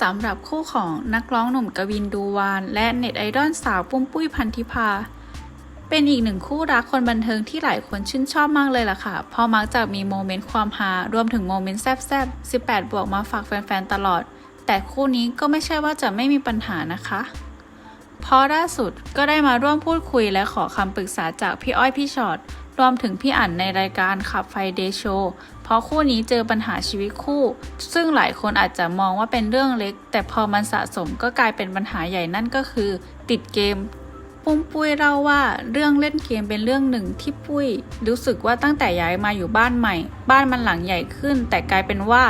สำหรับคู่ของนักร้องหนุ่มกวินดูวาน และเน็ตไอดอลสาวปุ้มปุ้ยพันธิพา เป็นอีกหนึ่งคู่รักคนบันเทิงที่หลายคนชื่นชอบมากเลยล่ะค่ะเพราะมักจะมีโมเมนต์ความฮารวมถึงโมเมนต์แซ่บๆ 18 บวกมาฝากแฟนๆ ตลอด แต่คู่นี้ก็ไม่ใช่ว่าจะไม่มีปัญหานะคะ เพราะล่าสุดก็ได้มาร่วมพูดคุยและขอคำปรึกษาจากพี่อ้อยพี่ชอ็อตรวมถึงพี่อั๋นในรายการขับไฟเดโชเพราะคู่นี้เจอปัญหาชีวิตคู่ ซึ่งหลายคนอาจจะมองว่าเป็นเรื่องเล็ก แต่พอมันสะสมก็กลายเป็นปัญหาใหญ่นั่นก็คือ ติดเกม ปุ้มปุ้ยเล่าว่าเรื่องเล่นเกมเป็นเรื่องหนึ่งที่ปุ้ย รู้สึกว่าตั้งแต่ย้ายมาอยู่บ้านใหม่ บ้านมันหลังใหญ่ขึ้น แต่กลายเป็นว่า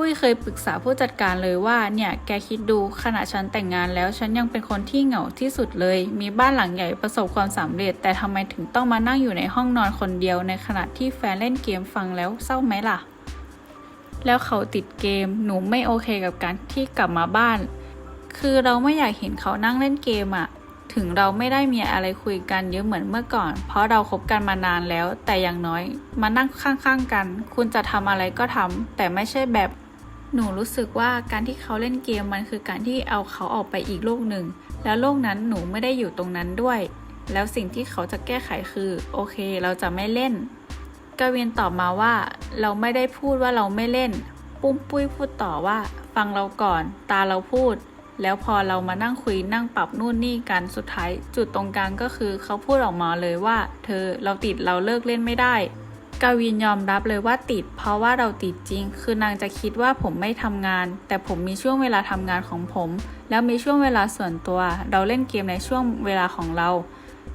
ปุ้ยเคยปรึกษาผู้จัดการเลยว่าเนี่ยแกคิดดูขณะฉันแต่งงานแล้วฉันยังเป็นคนที่เหงาที่สุดเลย มีบ้านหลังใหญ่ประสบความสำเร็จ แต่ทำไมถึงต้องมานั่งอยู่ในห้องนอนคนเดียว ในขณะที่แฟนเล่นเกมฟังแล้วเศร้าไหมล่ะ แล้วเขาติดเกมหนูไม่โอเคกับการที่กลับมาบ้าน คือเราไม่อยากเห็นเขานั่งเล่นเกมอะถึงเราไม่ได้มีอะไรคุยกันเยอะเหมือนเมื่อก่อน เพราะเราคบกันมานานแล้ว แต่อย่างน้อย มานั่งข้างๆกัน คุณจะทำอะไรก็ทำแต่ไม่ใช่แบบ หนูรู้สึกว่าการที่เขาเล่นเกมมันคือการที่เอาเขาออกไปอีกโลกหนึ่ง แล้วโลกนั้นหนูไม่ได้อยู่ตรงนั้นด้วย แล้วสิ่งที่เขาจะแก้ไขคือโอเค เราจะไม่เล่นกวินตอบมาว่า เราไม่ได้พูดว่าเราไม่เล่น ปุ้มปุ้ยพูดต่อว่า ฟังเราก่อน ตาเราพูด แล้วพอเรามานั่งคุยนั่งปรับนู่นนี่กันสุดท้าย จุดตรงกลางก็คือ เขาพูดออกมาเลยว่า เธอเราติดเราเลิกเล่นไม่ได้ กวินยอมรับเลยว่าติด เพราะว่าเราติดจริง คือนางจะคิดว่าผมไม่ทำงาน แต่ผมมีช่วงเวลาทำงานของผม แล้วมีช่วงเวลาส่วนตัว เราเล่นเกมในช่วงเวลาของเรา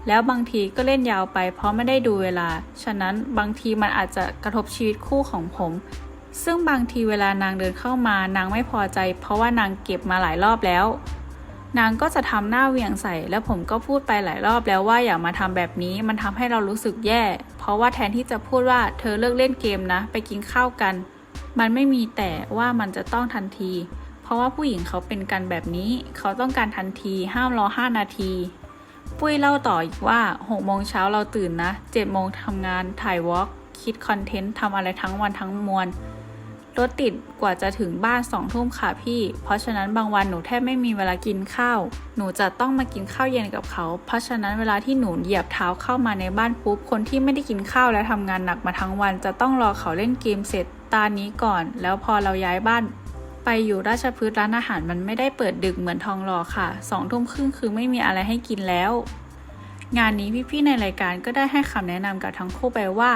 แล้วบางทีก็เล่นยาวไป เพราะไม่ได้ดูเวลา ฉะนั้นบางทีมันอาจจะกระทบชีวิตคู่ของผม ซึ่งบางทีเวลานางเดินเข้ามานางไม่พอใจ เพราะว่านางเก็บมาหลายรอบแล้ว นางก็จะทำหน้าเหวี่ยงใส่ แล้วผมก็พูดไปหลายรอบแล้วว่าอย่ามาทำแบบนี้ มันทำให้เรารู้สึกแย่ เพราะว่าแทนที่จะพูดว่าเธอเลิกเล่นเกมนะ ไปกินข้าวกัน มันไม่มีแต่ว่ามันจะต้องทันที เพราะว่าผู้หญิงเขาเป็นกันแบบนี้ เขาต้องการทันทีห้ามรอ 5 นาที ปุ้ยเล่าต่ออีกว่า6โมงเช้าเราตื่นนะ7โมงทำงานถ่ายวอล์กคิดคอนเทนต์ทำอะไรทั้งวันทั้งมวล รถติดกว่าจะถึงบ้านสองทุ่มค่ะพี่ เพราะฉะนั้นบางวันหนูแทบไม่มีเวลากินข้าว หนูจะต้องมากินข้าวเย็นกับเขา เพราะฉะนั้นเวลาที่หนูเหยียบเท้าเข้ามาในบ้านปุ๊บ คนที่ไม่ได้กินข้าวและทำงานหนักมาทั้งวัน จะต้องรอเขาเล่นเกมเสร็จตานี้ก่อน แล้วพอเราย้ายบ้านไปอยู่ราชพฤกษ์ร้านอาหารมันไม่ได้เปิดดึกเหมือนทองหล่อค่ะสองทุ่มครึ่งคือไม่มีอะไรให้กินแล้ว งานนี้พี่ๆในรายการก็ได้ให้คำแนะนำกับทั้งคู่ไปว่า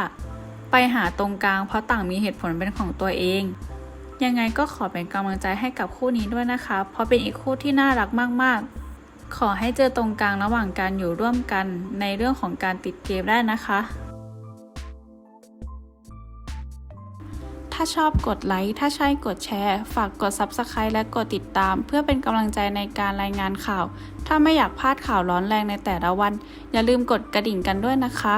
ไปหาตรงกลางเพราะต่างมีเหตุผลเป็นของตัวเอง ยังไงก็ขอเป็นกำลังใจให้กับคู่นี้ด้วยนะคะ เพราะเป็นอีกคู่ที่น่ารักมาก ๆ ขอให้เจอตรงกลางระหว่างการอยู่ร่วมกันในเรื่องของการติดเกมได้นะคะ ถ้าชอบกดไลค์ ถ้าใช่กดแชร์ ฝากกด Subscribe และกดติดตาม เพื่อเป็นกำลังใจในการรายงานข่าว ถ้าไม่อยากพลาดข่าวร้อนแรงในแต่ละวัน อย่าลืมกดกระดิ่งกันด้วยนะคะ